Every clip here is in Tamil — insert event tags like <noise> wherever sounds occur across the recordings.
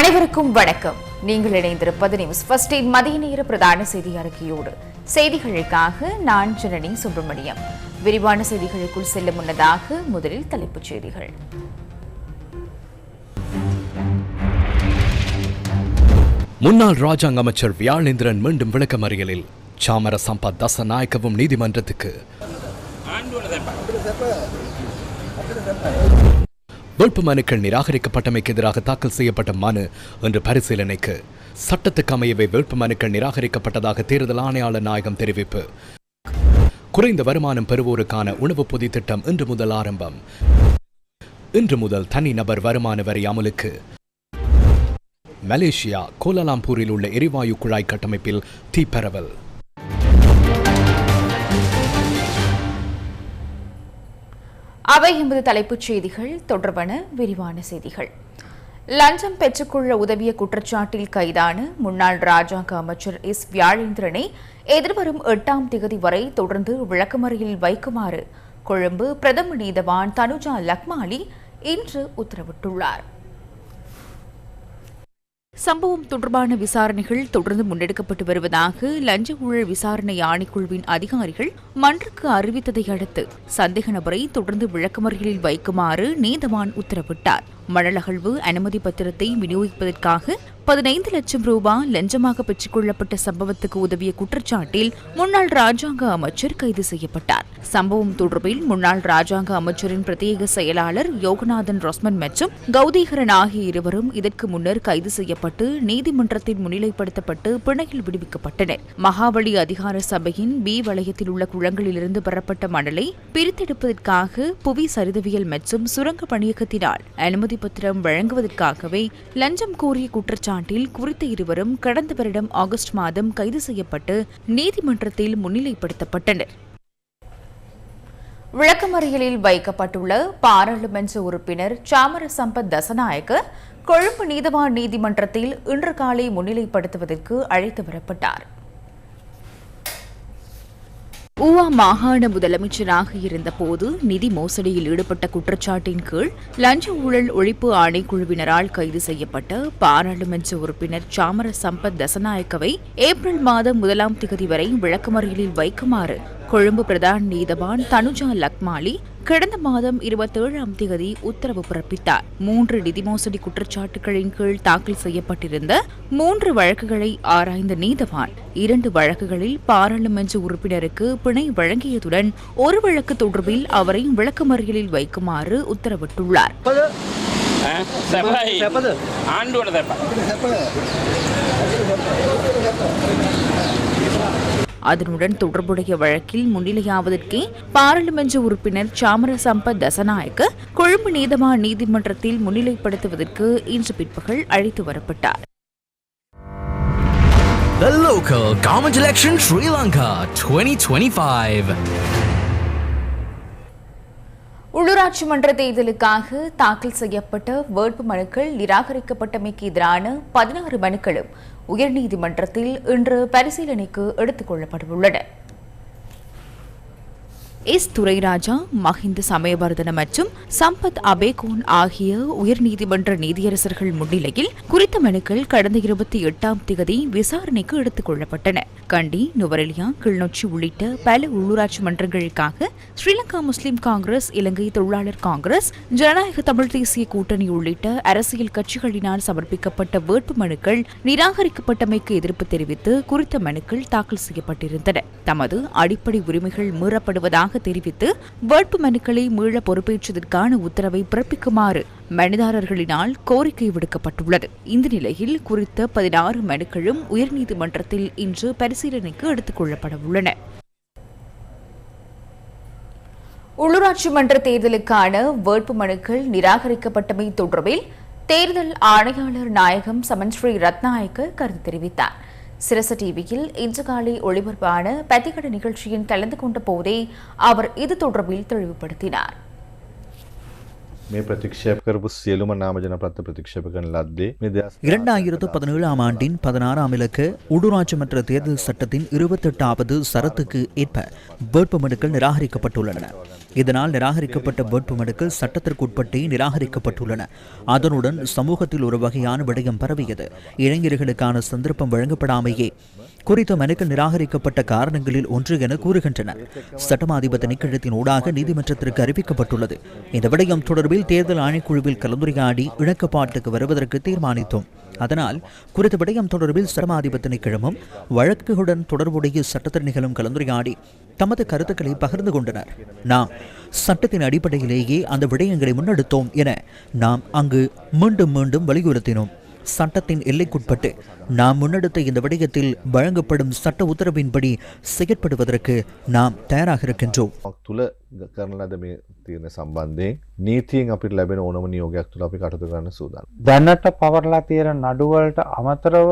அனைவருக்கும் வணக்கம். நீங்கள் இணைந்திருப்பது நியூஸ் ஃபர்ஸ்டின் மதிய நேர பிரதான செய்தி அறிக்கையோடு. செய்திகளுக்காக நான் ஜனனி சுப்பிரமணியம். விரிவான செய்திகளுக்குள் செல்லும் முன்னதாக முதலில் தலைப்புச் செய்திகள். முன்னாள் ராஜாங்க அமைச்சர் வியாழேந்திரன் மீண்டும் விளக்கமறியலில் சாமர சம்பத் தசநாயக்கவும் நீதிமன்றத்துக்கு. வேட்பு மனுக்கள் நிராகரிக்கப்பட்டமைக்கு எதிராக தாக்கல் செய்யப்பட்ட மனு இன்று பரிசீலனைக்கு. சட்டத்துக்கு அமையவே வேட்பு மனுக்கள் நிராகரிக்கப்பட்டதாக தேர்தல் ஆணையாளர் நாயகம் தெரிவிப்பு. குறைந்த வருமானம் பெறுவோருக்கான உணவு பொதி திட்டம் இன்று முதல் ஆரம்பம். இன்று முதல் தனிநபர் வருமான வரி அமலுக்கு. மலேசியா கோலாலம்பூரில் உள்ள எரிவாயு குழாய் கட்டமைப்பில் தீப்பரவல். அவை எமது தலைப்புச் செய்திகள். தொடர்பான விரிவான செய்திகள். லஞ்சம் பெற்றுக்கொள்ள உதவிய குற்றச்சாட்டில் கைதான முன்னாள் ராஜாங்க அமைச்சர் எஸ். வியாழேந்திரனை எதிர்வரும் எட்டாம் திகதி வரை தொடர்ந்து விளக்கமறையில் வைக்குமாறு கொழும்பு பிரதம நீதவான் தனுஜா லக்மாலி இன்று உத்தரவிட்டுள்ளார். சம்பவம் தொடர்பான விசாரணைகள் தொடர்ந்து முன்னெடுக்கப்பட்டு வருவதாக லஞ்ச ஊழல் விசாரணை ஆணைக்குழுவின் அதிகாரிகள் மன்றுக்கு அறிவித்ததை அடுத்து சந்தேக நபரை தொடர்ந்து விளக்கமறியலில் வைக்குமாறு நீதவான் உத்தரவிட்டார். மணலகழ்வு அனுமதி பத்திரத்தை விநியோகிப்பதற்காக பதினைந்து லட்சம் ரூபாய் லஞ்சமாக பெற்றுக் கொள்ளப்பட்ட சம்பவத்துக்கு உதவிய குற்றச்சாட்டில் முன்னாள் ராஜாங்க அமைச்சர் கைது செய்யப்பட்டார். சம்பவம் தொடர்பில் முன்னாள் ராஜாங்க அமைச்சரின் பிரத்யேக செயலாளர் யோகநாதன் ரொஸ்மன் மற்றும் கௌதீகரன் ஆகிய இருவரும் இதற்கு முன்னர் கைது செய்யப்பட்டு நீதிமன்றத்தில் முன்னிலைப்படுத்தப்பட்டு பிணையில் விடுவிக்கப்பட்டனர். மகாபலி அதிகார சபையின் பி வளையத்தில் உள்ள குளங்களிலிருந்து பெறப்பட்ட மணலை பிரித்தெடுப்பதற்காக புவி சரிதவியல் மற்றும் சுரங்க பணியகத்தினால் அனுமதி பத்திரம் வழங்குவதற்காகவே லஞ்சம் கோரிய குற்றச்சாட்டில் குறித்த இருவரும் கடந்த வருடம் ஆகஸ்ட் மாதம் கைது செய்யப்பட்டு நீதிமன்றத்தில் முன்னிலைப்படுத்தப்பட்டனர். விளக்கமறியலில் வைக்கப்பட்டுள்ள பாராளுமன்ற உறுப்பினர் சாமர சம்பத் தசநாயக்க கொழும்பு நீதவான் நீதிமன்றத்தில் இன்று காலை முன்னிலைப்படுத்துவதற்கு அழைத்து வரப்பட்டார். ஊவா மாகாண முதலமைச்சராக இருந்தபோது நிதி மோசடியில் ஈடுபட்ட குற்றச்சாட்டின் கீழ் லஞ்ச ஊழல் ஒழிப்பு ஆணைக்குழுவினரால் கைது செய்யப்பட்ட பாராளுமன்ற உறுப்பினர் சாமர சம்பத் தசநாயக்கவை ஏப்ரல் மாதம் முதலாம் திகதி வரை விளக்கமறியலில் வைக்குமாறு கொழும்பு பிரதான் நீதவான் தனுஜா லக்மாலி கடந்த மாதம் இருபத்தேழாம் தேதி உத்தரவு பிறப்பித்தார். மூன்று நிதி மோசடி குற்றச்சாட்டுகளின் கீழ் தாக்கல் செய்யப்பட்டிருந்த மூன்று வழக்குகளை ஆராய்ந்த நீதவான் இரண்டு வழக்குகளில் பாராளுமன்ற உறுப்பினருக்கு பிணை வழங்கியதுடன் ஒரு வழக்கு தொடர்பில் அவரை விளக்கமறியலில் வைக்குமாறு உத்தரவிட்டுள்ளார். ஆண்டோட அதனுடன் தொடர்புடைய வழக்கில் முன்னிலையாவதற்கே பாராளுமன்ற உறுப்பினர் சாமர சம்பத் தசநாயக்க கொழும்பு நீதவான் நீதிமன்றத்தில் முன்னிலைப்படுத்துவதற்கு இன்று பிற்பகல் அழைத்து வரப்பட்டார் The local government election Sri Lanka 2025. உள்ளூராட்சி மன்ற தேர்தலுக்காக தாக்கல் செய்யப்பட்ட வேட்பு மனுக்கள் நிராகரிக்கப்பட்டமைக்கு எதிரான பதினாறு மனுக்களும் உயர்நீதிமன்றத்தில் இன்று பரிசீலனைக்கு எடுத்துக் கொள்ளப்படவுள்ளன. எஸ் துரைராஜா மஹிந்த சமயவர்தன மற்றும் சம்பத் அபேகோன் ஆகிய உயர்நீதிமன்ற நீதியரசர்கள் முன்னிலையில் குறித்த மனுக்கள் கடந்த இருபத்தி எட்டாம் திகதி விசாரணைக்கு எடுத்துக் கொள்ளப்பட்டன. கண்டி நுவரெலியா கிளிநொச்சி உள்ளிட்ட பல உள்ளூராட்சி மன்றங்களுக்காக ஸ்ரீலங்கா முஸ்லிம் காங்கிரஸ் இலங்கை தொழிலாளர் காங்கிரஸ் ஜனநாயக தமிழ் தேசிய கூட்டணி உள்ளிட்ட அரசியல் கட்சிகளினால் சமர்ப்பிக்கப்பட்ட வேட்பு மனுக்கள் நிராகரிக்கப்பட்டமைக்கு எதிர்ப்பு தெரிவித்து குறித்த மனுக்கள் தாக்கல் செய்யப்பட்டிருந்தன. தமது அடிப்படை உரிமைகள் மீறப்படுவதாக தெரிவித்து வேட்பு மனுக்களை மீள பொறுப்பேற்றதற்கான உத்தரவை பிறப்பிக்குமாறு மனுதாரர்களினால் கோரிக்கை விடுக்கப்பட்டுள்ளது. இந்த நிலையில் குறித்த பதினாறு மனுக்களும் உயர்நீதிமன்றத்தில் இன்று பரிசீலனைக்கு எடுத்துக் கொள்ளப்பட உள்ளன. உள்ளூராட்சி மன்ற தேர்தலுக்கான வேட்பு மனுக்கள் நிராகரிக்கப்பட்டமை தொடர்பில் தேர்தல் ஆணையாளர் நாயகம் சமன் ஸ்ரீ ரத்நாயக்க கருத்து தெரிவித்தார். சிரச டிவியில் இன்று காலை ஒளிபரப்பான பத்திகட நிகழ்ச்சியில் கலந்து கொண்ட போதே அவர் இது தொடர்பில் தெளிவுபடுத்தினார். මේ ප්‍රතික්ෂේප කරපු සියලුම නාමජන ප්‍රත්‍ය ප්‍රතික්ෂේප කරන ලද්දේ මේ දෙයක් <laughs> இரண்டாயிரத்து பதினேழாம் ஆண்டின் பதினாறாம் இலக்க உள்ளூராட்சி தேர்தல் சட்டத்தின் இருபத்தெட்டாவது சரத்துக்கு ஏற்ப வேட்புமனுக்கள் நிராகரிக்கப்பட்டுள்ளன இதனால் நிராகரிக்கப்பட்ட வேட்புமனுக்கள் சட்டத்திற்குட்பட்டே நிராகரிக்கப்பட்டுள்ளன அதனுடன் சமூகத்தில் ஒரு வகையான விடயம் பரவியது இளைஞர்களுக்கான சந்தர்ப்பம் வழங்கப்படாமையே குறித்த மனுக்கள் நிராகரிக்கப்பட்ட காரணங்களில் ஒன்று என கூறுகின்றன சட்டமாதிபத்த திணைக்களத்தின் ஊடாக நீதிமன்றத்திற்கு அறிவிக்கப்பட்டுள்ளது. இந்த விடயம் தொடர்பில் தேர்தல் ஆணைக்குழுவில் கலந்துரையாடி இணக்கப்பாட்டுக்கு வருவதற்கு தீர்மானித்தோம். அதனால் குறித்த விடயம் தொடர்பில் சட்டமாதிப திணைக்களமும் வழக்குகளுடன் தொடர்புடைய சட்டத்தரணிகளும் கலந்துரையாடி தமது கருத்துக்களை பகிர்ந்து கொண்டனர். நாம் சட்டத்தின் அடிப்படையிலேயே அந்த விடயங்களை முன்னெடுத்தோம் என நாம் அங்கு மீண்டும் மீண்டும் வலியுறுத்தினோம். சட்டத்தின் எல்லைக்குட்பட்டு நாம் முன்னெடுத்த இந்த விடயத்தில் வழங்கப்படும் சட்ட உத்தரவின்படி செயற்படுவதற்கு நாம் தயாராக இருக்கின்றோம் තුළ කරන ලද මේ තියෙන සම්බන්ධයෙන් නීතියෙන් අපිට ලැබෙන ඕනම නියෝගයක් තුළ අපි කටතු කරන්න සූදානම්. දැනට පවරලා තියෙන නඩුවලට අමතරව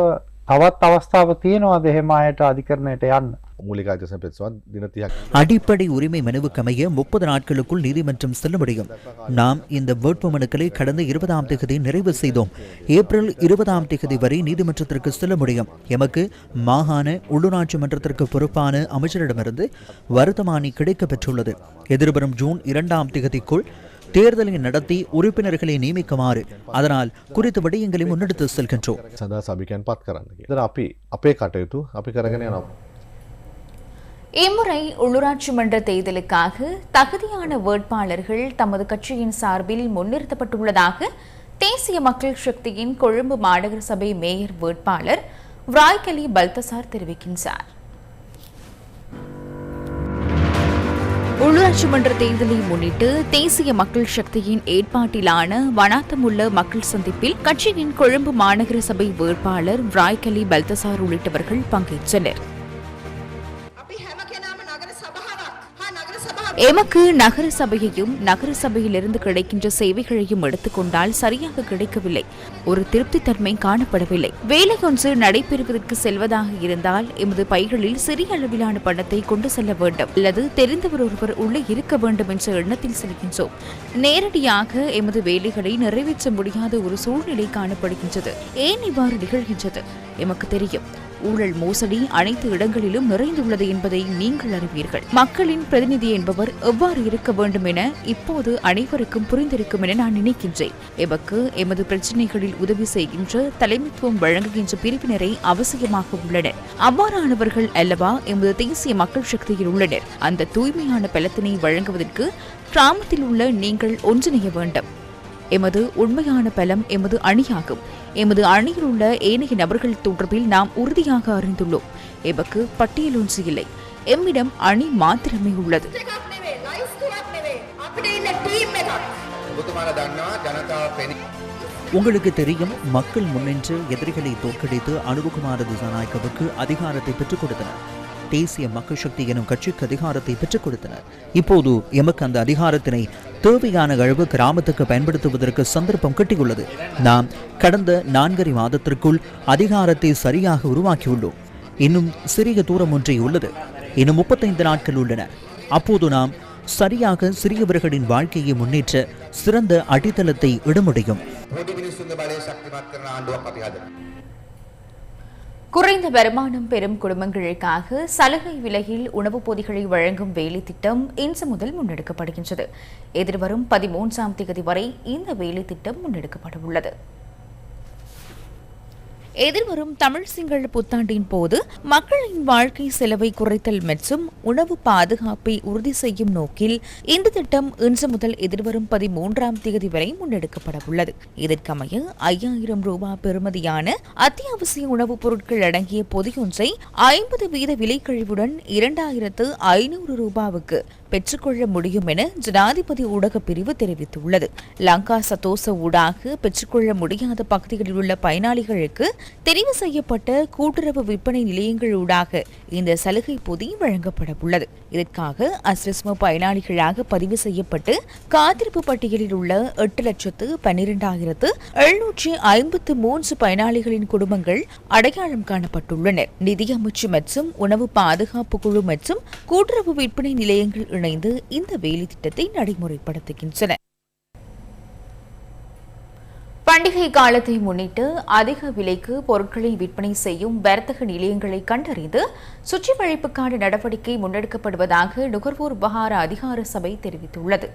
තවත් අවස්ථාව තියෙනවාද එහෙම අයට අධිකරණයට යන්න. அடிப்படை உரிமை மனுவுக்கமைய முப்பது நாட்களுக்குள் நீதிமன்றம் செல்ல முடியும். நாம் இந்த வேட்பு மனுக்களை கடந்த இருபதாம் தேதி நிறைவு செய்தோம். ஏப்ரல் இருபதாம் தேதி வரை நீதிமன்றத்திற்கு செல்ல முடியும். எமக்கு மாகாண உள்ளூராட்சி மன்றத்திற்கு பொறுப்பான அமைச்சரிடமிருந்து வருத்தமானி கிடைக்க பெற்றுள்ளது. எதிர்வரும் ஜூன் இரண்டாம் தேதிக்குள் தேர்தலை நடத்தி உறுப்பினர்களை நியமிக்குமாறு. அதனால் குறித்த விடயங்களை முன்னெடுத்து செல்கின்றோம். இம்முறை உள்ளூராட்சி மன்ற தேர்தலுக்காக தகுதியான வேட்பாளர்கள் தமது கட்சியின் சார்பில் முன்னிறுத்தப்பட்டுள்ளதாக தேசிய மக்கள் சக்தியின் கொழும்பு மாநகர சபை மேயர் வேட்பாளர் விராய்கலி பல்தசார் தெரிவிக்கின்றார். உள்ளூராட்சி மன்ற தேர்தலை முன்னிட்டு தேசிய மக்கள் சக்தியின் ஏற்பாட்டிலான வனாத்தமுள்ள மக்கள் சந்திப்பில் கட்சியின் கொழும்பு மாநகர சபை வேட்பாளர் விராய்கலி பல்தசார் உள்ளிட்டவர்கள் பங்கேற்றனர். எமக்கு நகர சபையையும் நகர சபையிலிருந்து கிடைக்கின்ற சேவைகளையும் எடுத்துக்கொண்டால் சரியாக கிடைக்கவில்லை. ஒரு திருப்தித்தன்மை காணப்படவில்லை. வேலையொன்று நடைபெறுவதற்கு செல்வதாக இருந்தால் எமது பைகளில் சிறிய அளவிலான பணத்தை கொண்டு செல்ல வேண்டும். அல்லது தெரிந்தவர் ஒருவர் உள்ளே இருக்க வேண்டும் என்ற எண்ணத்தில் செல்கின்றோம். நேரடியாக எமது வேலைகளை நிறைவேற்ற முடியாத ஒரு சூழ்நிலை காணப்படுகின்றது. ஏன் இவ்வாறு நிகழ்கின்றது? எமக்கு தெரியும். ஊழல் மோசடி அனைத்து இடங்களிலும் நிறைந்துள்ளது என்பதை நீங்கள் அறிவீர்கள். மக்களின் பிரதிநிதி என்பவர் எவ்வாறு இருக்க வேண்டும் என இப்போது அனைவருக்கும் புரிந்திருக்கும் என நான் நினைக்கின்றேன். எமக்கு எமது பிரச்சினைகளில் உதவி செய்கின்ற தலைமைத்துவம் வழங்குகின்ற பிரிவினரை அவசியமாக உள்ளனர். அவ்வாறானவர்கள் அல்லவா எமது தேசிய மக்கள் சக்தியில் உள்ளனர். அந்த தூய்மையான பலத்தினை வழங்குவதற்கு கிராமத்தில் உள்ள நீங்கள் ஒன்றிணைய வேண்டும். எமது உண்மையான பலம் எமது அணியாகும். எமது அணியில் உள்ள ஏனைய நபர்கள் தொடர்பில் நாம் உறுதியாக அறிந்துள்ளோம். எமக்கு பட்டியல் ஒன்று இல்லை. எம்மிடம் அணி மாத்திரமே உள்ளது. உங்களுக்கு தெரியும் மக்கள் முன்னின்று எதிரிகளை தோற்கடித்து அனுபகுமார திசாநாயக்கவுக்கு அதிகாரத்தை பெற்றுக் கொடுத்தனர். தேசிய மக்கள் சக்தி எனும் கட்சிக்கு அதிகாரத்தை பெற்றுக் கொடுத்தனர். இப்போது எமக்கு அந்த அதிகாரத்தினை தேவையான அளவு கிராமத்துக்கு பயன்படுத்துவதற்கு சந்தர்ப்பம் கிட்டியுள்ளது. நாம் கடந்த நான்கரை மாதத்திற்குள் அதிகாரத்தை சரியாக உருவாக்கியுள்ளோம். இன்னும் சிறிய தூரம் ஒன்றே உள்ளது. இன்னும் முப்பத்தைந்து நாட்கள் உள்ளன. அப்போது நாம் சரியாக சிறியவர்களின் வாழ்க்கையை முன்னேற்ற சிறந்த அடித்தளத்தை இட முடியும். குறைந்த வருமானம் பெறும் குடும்பங்களுக்காக சலுகை விலையில் உணவுப் பொதிகளை வழங்கும் வேலை திட்டம் இன்று முதல் முன்னெடுக்கப்படுகின்றது. எதிர்வரும் பதிமூன்றாம் தேதி வரை இந்த வேலை திட்டம் முன்னெடுக்கப்பட உள்ளது எதிர்வரும் தமிழ் சிங்கள புத்தாண்டின் போது மக்களின் வாழ்க்கை செலவை குறைத்தல் மற்றும் உணவு பாதுகாப்பை உறுதி செய்யும் நோக்கில் இந்த திட்டம் இன்று முதல் எதிர்வரும் பதிமூன்றாம் தேதி வரை முன்னெடுக்கப்பட உள்ளது இதற்கமைய ஐயாயிரம் ரூபாய் பெறுமதியான அத்தியாவசிய உணவுப் பொருட்கள் அடங்கிய பொதியொன்றை ஐம்பது வீத விலைக்கழிவுடன் இரண்டாயிரத்து ஐநூறு ரூபாவுக்கு பெற்றுக்கொள்ள முடியும் என ஜனாதிபதி ஊடக பிரிவு தெரிவித்துள்ளது. லங்கா சதோச ஊடாக பெற்றுக்கொள்ள முடியாத பகுதிகளில் உள்ள பயனாளிகளுக்கு தெரிவு செய்யப்பட்ட கூட்டுறவு விற்பனை நிலையங்கள் ஊடாக இந்த சலுகை பொதி வழங்கப்பட உள்ளது. இதற்காக அஸ்ரஸ்ம பயனாளிகளாக பதிவு செய்யப்பட்டு காத்திருப்பு பட்டியலில் உள்ள எட்டு லட்சத்து பன்னிரெண்டாயிரத்து எழுநூற்றி ஐம்பத்து மூன்று பயனாளிகளின் குடும்பங்கள் அடையாளம் காணப்பட்டுள்ளனர் நிதியமைச்சு மற்றும் உணவு பாதுகாப்பு குழு மற்றும் கூட்டுறவு விற்பனை நிலையங்கள் இணைந்து இந்த வேலை திட்டத்தை நடைமுறைப்படுத்துகின்றன. பண்டிகை காலத்தை முன்னிட்டு அதிக விலைக்கு பொருட்களை விற்பனை செய்யும் வர்த்தக நிலையங்களை கண்டறிந்து சுற்றி வளைப்புக்கான நடவடிக்கை முன்னெடுக்கப்படுவதாக நுகர்வோர் விவகார அதிகார சபை தெரிவித்துள்ளது.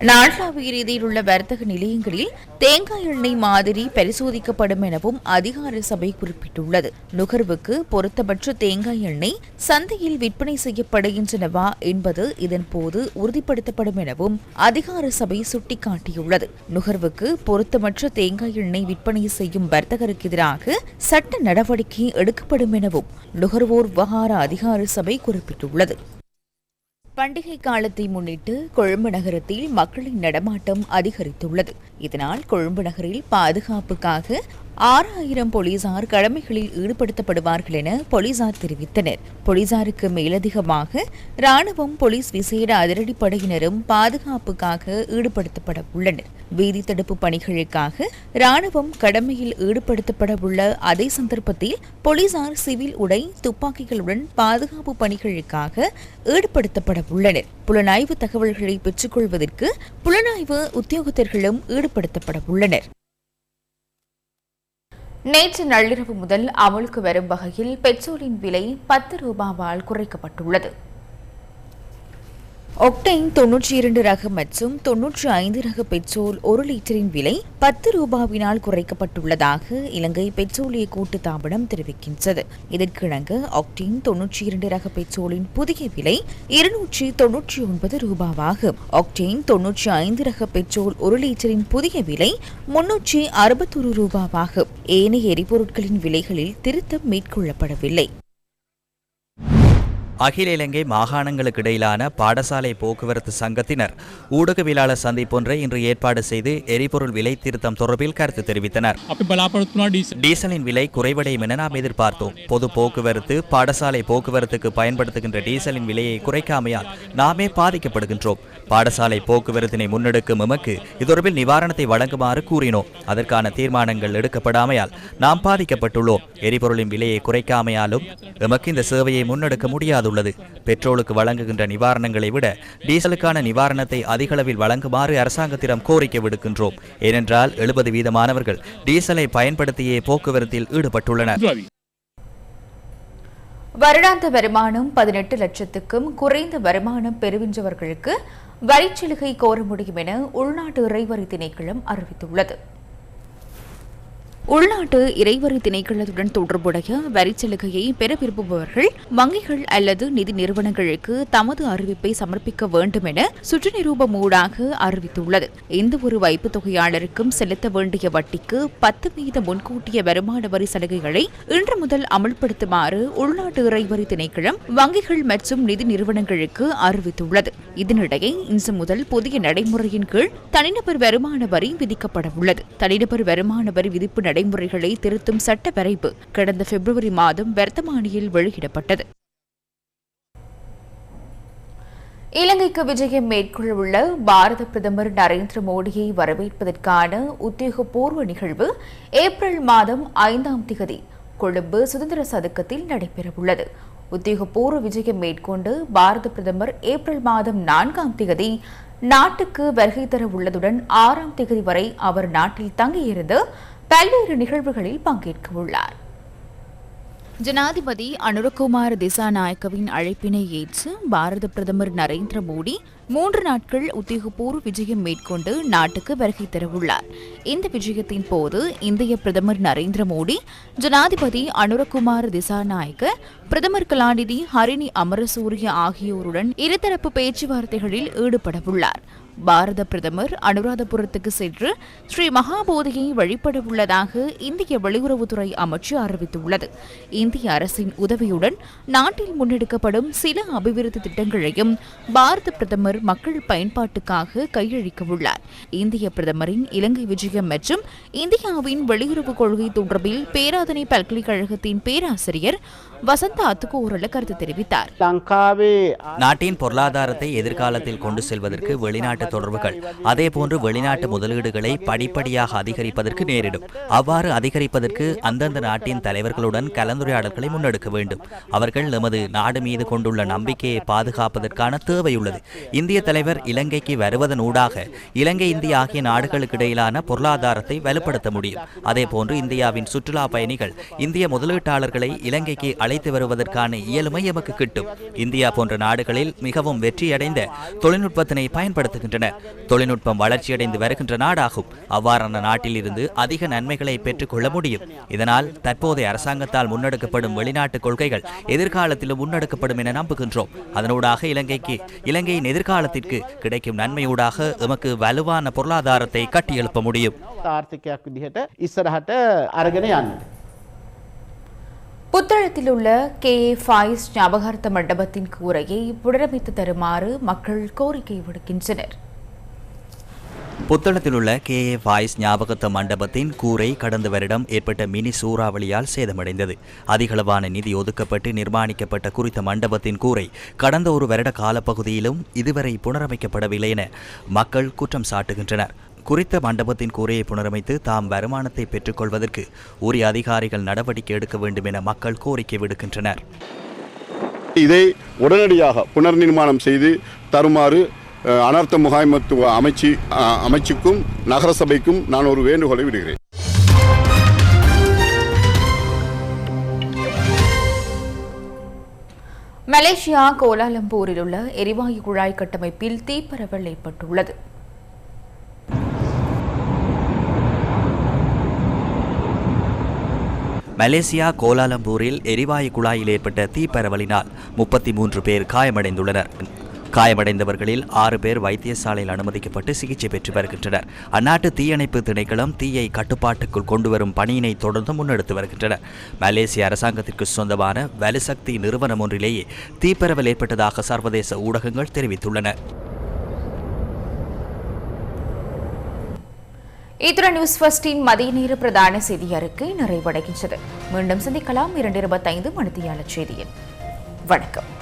நாடளாவிய ரீதியில் உள்ள வர்த்தக நிலையங்களில் தேங்காய் எண்ணெய் மாதிரி பரிசோதிக்கப்படும் எனவும் அதிகார சபை குறிப்பிட்டுள்ளது. நுகர்வுக்கு பொருத்தமற்ற தேங்காய் எண்ணெய் சந்தையில் விற்பனை செய்யப்படுகின்றனவா என்பது இதன் போது உறுதிப்படுத்தப்படும் எனவும் அதிகார சபை சுட்டிக்காட்டியுள்ளது. நுகர்வுக்கு பொருத்தமற்ற தேங்காய் எண்ணெய் விற்பனை செய்யும் வர்த்தகருக்கு எதிராக சட்ட நடவடிக்கை எடுக்கப்படும் எனவும் நுகர்வோர் விவகார அதிகார சபை குறிப்பிட்டுள்ளது. பண்டிகை காலத்தை முன்னிட்டு கொழும்பு நகரத்தில் மக்களின் நடமாட்டம் அதிகரித்துள்ளது. இதனால் கொழும்பு நகரில் பாதுகாப்புக்காக ஆறாயிரம் போலீசார் கடமைகளில் ஈடுபடுத்தப்படுவார்கள் என போலீசார் தெரிவித்தனர். போலீசாருக்கு மேலதிகமாக ராணுவம் போலீஸ் விசேட அதிரடிப்படையினரும் பாதுகாப்புக்காக ஈடுபடுத்தப்பட உள்ளனர். வீதி தடுப்பு பணிகளுக்காக ராணுவம் கடமையில் ஈடுபடுத்தப்பட உள்ள அதே சந்தர்ப்பத்தில் போலீசார் சிவில் உடை துப்பாக்கிகளுடன் பாதுகாப்பு பணிகளுக்காக ஈடுபடுத்தப்பட உள்ளனர். புலனாய்வு தகவல்களை பெற்றுக்கொள்வதற்கு புலனாய்வு உத்தியோகத்தர்களும் ஈடுபடுத்தப்பட உள்ளனர். நேற்று நள்ளிரவு முதல் அமலுக்கு வரும் வகையில் பெட்ரோலின் விலை பத்து ரூபாவால் குறைக்கப்பட்டுள்ளது. ஒக்டைன் தொன்னூற்றி இரண்டு ரக மற்றும் தொன்னூற்றி ஐந்து ரக பெட்ரோல் ஒரு லிட்டரின் விலை பத்து ரூபாவினால் குறைக்கப்பட்டுள்ளதாக இலங்கை பெட்ரோலிய கூட்டு தாபனம் தெரிவிக்கின்றது. இதற்கிணங்க ஒக்டைன் தொன்னூற்றி இரண்டு ரக பெட்ரோலின் புதிய விலை இருநூற்றி தொன்னூற்றி ஒன்பது ரூபாவாகும். ஒக்டைன் தொன்னூற்றி ஐந்து ரக பெட்ரோல் ஒரு லிட்டரின் புதிய விலை முன்னூற்றி அறுபத்தொரு ரூபாவாகும். ஏனைய எரிபொருட்களின் விலைகளில் திருத்தம் மேற்கொள்ளப்படவில்லை. அகில இலங்கை மாகாணங்களுக்கு இடையிலான பாடசாலை போக்குவரத்து சங்கத்தினர் ஊடகவியலாளர் சந்திப்பொன்றை இன்று ஏற்பாடு செய்து எரிபொருள் விலை திருத்தம் தொடர்பில் கருத்து தெரிவித்தனர். டீசலின் விலை குறைவடையும் என நாம் எதிர்பார்த்தோம். பொது போக்குவரத்து பாடசாலை போக்குவரத்துக்கு பயன்படுத்துகின்ற டீசலின் விலையை குறைக்காமையால் நாமே பாதிக்கப்படுகின்றோம். பாடசாலை போக்குவரத்தினை முன்னெடுக்கும் எமக்கு இது நிவாரணத்தை வழங்குமாறு கூறினோம். அதற்கான தீர்மானங்கள் எடுக்கப்படாமையால் நாம் பாதிக்கப்பட்டுள்ளோம். எரிபொருளின் விலையை குறைக்காமையாலும் எமக்கு இந்த சேவையை முன்னெடுக்க முடியாதுள்ளது. பெட்ரோலுக்கு வழங்குகின்ற நிவாரணங்களை விட டீசலுக்கான நிவாரணத்தை அதிகளவில் வழங்குமாறு அரசாங்கத்திடம் கோரிக்கை விடுக்கின்றோம். ஏனென்றால் எழுபது வீதமானவர்கள் டீசலை பயன்படுத்தியே போக்குவரத்தில் ஈடுபட்டுள்ளனர். வருடாந்த வருமானம் பதினெட்டு லட்சத்துக்கும் குறைந்த வருமானம் பெறுகின்றவர்களுக்கு வரிச்சலுகை கோர முடியும் என உள்நாட்டு இறைவரி திணைக்களம் அறிவித்துள்ளது. உள்நாட்டு இறைவரி திணைக்களத்துடன் தொடர்புடைய வரிச்சலுகையை பெற விரும்புபவர்கள் வங்கிகள் அல்லது நிதி நிறுவனங்களுக்கு தமது அறிவிப்பை சமர்ப்பிக்க வேண்டும் என சுற்று நிரூபம் ஊடாக அறிவித்துள்ளது. எந்த ஒரு வைப்பு தொகையாளருக்கும் செலுத்த வேண்டிய வட்டிக்கு பத்து வீத முன்கூட்டிய வருமான வரி சலுகைகளை இன்று முதல் அமல்படுத்துமாறு உள்நாட்டு இறைவரி திணைக்களம் வங்கிகள் மற்றும் நிதி நிறுவனங்களுக்கு அறிவித்துள்ளது. இதனிடையே இன்று முதல் புதிய நடைமுறையின் கீழ் தனிநபர் வருமான வரி விதிக்கப்பட உள்ளது தனிநபர் வருமான வரி விதிப்பு நடைமுறைகளை திருத்தும் சட்ட வரைவு கடந்த பிப்ரவரி மாதம் வர்த்தமானியில் வெளியிடப்பட்டது. இலங்கைக்கு விஜயம் மேற்கொள்ளவுள்ள பாரத பிரதமர் நரேந்திர மோடியை வரவேற்பதற்கான உத்தியோகபூர்வ நிகழ்வு ஏப்ரல் மாதம் ஐந்தாம் திகதி கொழும்பு சுதந்திர சதுக்கத்தில் நடைபெறவுள்ளது. உத்தியோகபூர்வ விஜயம் மேற்கொண்டு பாரத பிரதமர் ஏப்ரல் மாதம் நான்காம் திகதி நாட்டுக்கு வருகை தர உள்ளதுடன் ஆறாம் திகதி வரை அவர் நாட்டில் தங்கியிருந்து பல்வேறு நிகழ்வுகளில் பங்கேற்க உள்ளார். ஜனாதிபதி அனுரகுமார் திசாநாயக்கவின் அழைப்பினை ஏற்று பாரத பிரதமர் நரேந்திர மோடி மூன்று நாட்கள் உத்தியோகபூர்வ விஜயம் மேற்கொண்டு நாட்டுக்கு வருகை தரவுள்ளார். இந்த விஜயத்தின் போது இந்திய பிரதமர் நரேந்திர மோடி ஜனாதிபதி அனுரகுமார் திசாநாயக்க பிரதமர் கலாநிதி ஹரிணி அமரசூரிய ஆகியோருடன் இருதரப்பு பேச்சுவார்த்தைகளில் ஈடுபடவுள்ளார். பாரத பிரதமர் அனுராதபுரத்துக்கு சென்று ஸ்ரீ மகாபோதியை வழிபட உள்ளதாக இந்திய வெளியுறவுத்துறை அமைச்சு அறிவித்துள்ளது. இந்திய அரசின் உதவியுடன் நாட்டில் முன்னெடுக்கப்படும் சில அபிவிருத்தி திட்டங்களையும் பாரத பிரதமர் மக்கள் பயன்பாட்டுக்காக கையளிக்க உள்ளார். இந்திய பிரதமரின் இலங்கை விஜயம் மற்றும் இந்தியாவின் வெளியுறவு கொள்கை தொடர்பில் பேராதனை பல்கலைக்கழகத்தின் பேராசிரியர் வசந்த அத்துக்கோரல கருத்து தெரிவித்தார். நாட்டின் பொருளாதாரத்தை எதிர்காலத்தில் கொண்டு செல்வதற்கு வெளிநாட்டு வெளிநாட்டு தொடர்புகள். அதேபோன்று வெளிநாட்டு முதலீடுகளை படிப்படியாக அதிகரிப்பதற்கு நேரிடும். அவ்வாறு அதிகரிப்பதற்கு அந்தந்த நாட்டின் தலைவர்களுடன் கலந்துரையாடல்களை முன்னெடுக்க வேண்டும். அவர்கள் நமது நாடு மீது கொண்டுள்ள நம்பிக்கையை பாதுகாப்பதற்கான தேவையுள்ளது. இந்திய தலைவர் இலங்கைக்கு வருவதன் ஊடாக இலங்கை இந்தியா ஆகிய நாடுகளுக்கு இடையிலான பொருளாதாரத்தை வலுப்படுத்த முடியும். அதேபோன்று இந்தியாவின் சுற்றுலா பயணிகள் இந்திய முதலீட்டாளர்களை இலங்கைக்கு அழைத்து வருவதற்கான இயலுமை எமக்கு கிட்டும். இந்தியா போன்ற நாடுகளில் மிகவும் வெற்றியடைந்த தொழில்நுட்பத்தினை பயன்படுத்துகின்றன வருகின்றன. தொழில்நுட்பம் வளர்ச்சியடைந்து வருகின்ற நாடாகும். அவ்வாறான நாட்டிலிருந்து அதிக நன்மைகளை பெற்றுக்கொள்ள முடியும். இதனால் தற்போதைய அரசாங்கத்தால் முன்னெடுக்கப்படும் வெளிநாட்டு கொள்கைகள் எதிர்காலத்திலும் முன்னெடுக்கப்படும் என நம்புகின்றோம். அதனூடாக இலங்கைக்கு இலங்கையின் எதிர்காலத்திற்கு கிடைக்கும் நன்மையூடாக எமக்கு வலுவான பொருளாதாரத்தை கட்டியெழுப்ப முடியும். புத்தளத்தில் உள்ள கே. ஏ. ஃபாய்ஸ் ஞாபகார்த்த மண்டபத்தின் கூரையை புனரமைத்து தருமாறு மக்கள் கோரிக்கை விடுக்கின்றனர். புத்தளத்தில் உள்ள கே. ஏ. வாய்ஸ் ஞாபகத்த மண்டபத்தின் கூரை கடந்த வருடம் ஏற்பட்ட மினி சூறாவளியால் சேதமடைந்தது. அதிகளவான நிதி ஒதுக்கப்பட்டு நிர்மாணிக்கப்பட்ட குறித்த மண்டபத்தின் கூரை கடந்த ஒரு வருட காலப்பகுதியிலும் இதுவரை புனரமைக்கப்படவில்லை என மக்கள் குற்றம் சாட்டுகின்றனர். குறித்த மண்டபத்தின் கூரையை புனரமைத்து தாம் வருமானத்தை பெற்றுக்கொள்வதற்கு உரிய அதிகாரிகள் நடவடிக்கை எடுக்க வேண்டும் என மக்கள் கோரிக்கை விடுக்கின்றனர். இதை உடனடியாக புனர் நிர்மாணம் செய்து தருமாறு அனர்த்த முகாமைத்துவ அமைச்சு அஹ், அமைச்சுக்கும் நகரசபைக்கும் நான் ஒரு வேண்டுகோளை விடுகிறேன். மலேசியா கோலாலம்பூரில் உள்ள எரிவாயு குழாய் கட்டமைப்பில் தீப்பரவல் ஏற்பட்டுள்ளது. மலேசியா கோலாலம்பூரில் எரிவாயு குழாயில் ஏற்பட்ட தீப்பரவலினால் முப்பத்தி மூன்று பேர் காயமடைந்துள்ளனர். காயமடைந்தவர்களில் ஆறு பேர் வைத்தியசாலையில் அனுமதிக்கப்பட்டு சிகிச்சை பெற்று வருகின்றனர். அந்நாட்டு தீயணைப்பு திணைக்களம் தீயை கட்டுப்பாட்டுக்குள் கொண்டுவரும் பணியினை தொடர்ந்து முன்னெடுத்து வருகின்றனர். மலேசிய அரசாங்கத்திற்கு சொந்தமான வலுசக்தி நிறுவனம் ஒன்றிலேயே தீப்பரவல் ஏற்பட்டதாக சர்வதேச ஊடகங்கள் தெரிவித்துள்ளன. இத்துடன் நியூஸ் ஃபர்ஸ்டின் மதிய நேர பிரதான செய்தி அறிக்கை நிறைவடைகின்றது. மீண்டும் சந்திக்கலாம் இரண்டு இருபத்தைந்து மணித்தியால செய்தியில். வணக்கம்.